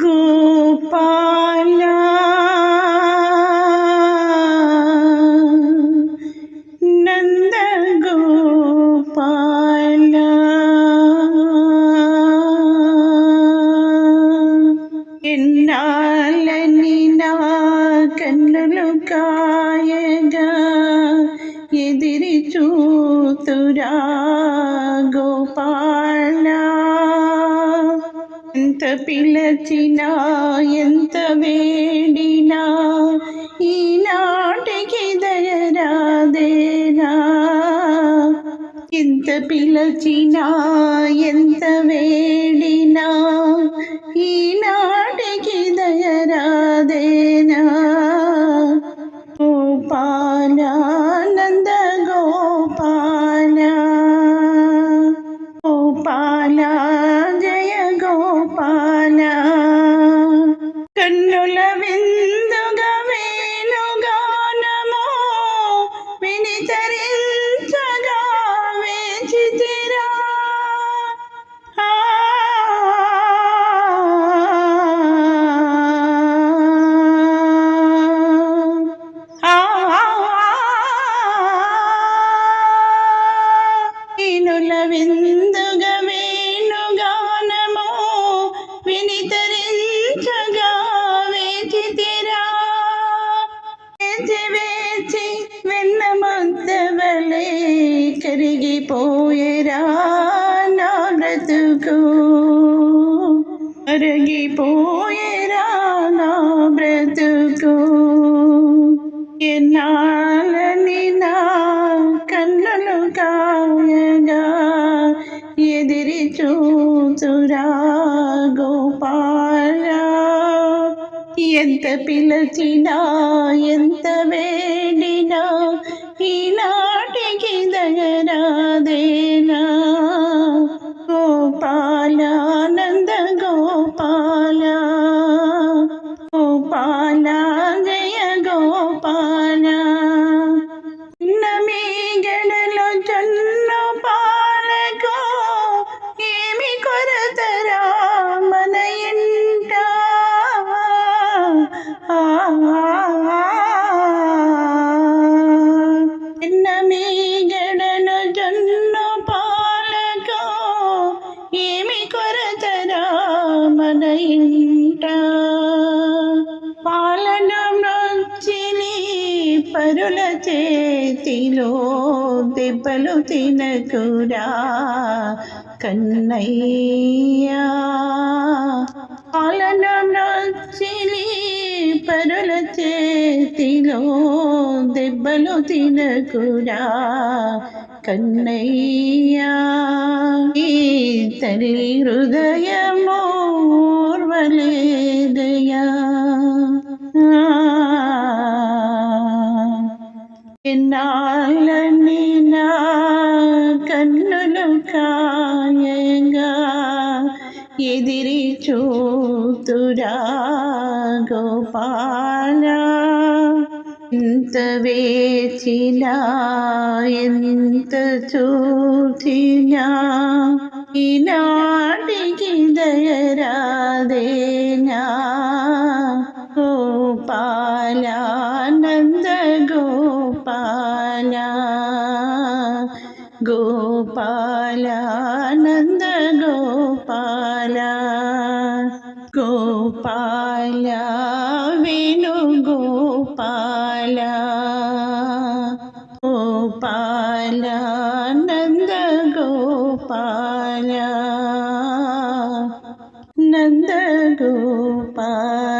ഗോപാല നന്ദ ഗോപാല എന്നാലനിനാ കണ്ണുലു കായക ഗോപാല ఎంత పిలచినా ఎంత వేడినా ఈనాటికి దయరాదేనా ఎంత పిలచినా ఎంత వేడినా ఈనాటికి దయరాదేనా గోపాలానంద గోపాల గోపాలా విందుగ వేణుగానము వినితరించగా వేచితిరా వేచి వేచి వెన్న ముద్దవలే కరిగిపోయేరా నా బ్రతుకు కరిగిపో చూచురా గోపాల ఎంత పిలచినా ఎంత వేడినా ఈనాటికి దగరాదేనా ఇతరుల చేతిలో దెబ్బలు తినకురా కన్నయ్యా పాలన నచ్చిలి పరుల చేతిలో దెబ్బలు తినకురా కన్నయ్యా ఈ తల్లి హృదయమోర్వలే എതിരിച്ചു തുരാ ചില ഇനാടി ഗീതയരാധന ഗോപാല നന്ദ ഗോപാല ഗോപാല നന്ദ ഗോപാല നന്ദ ഗോപാല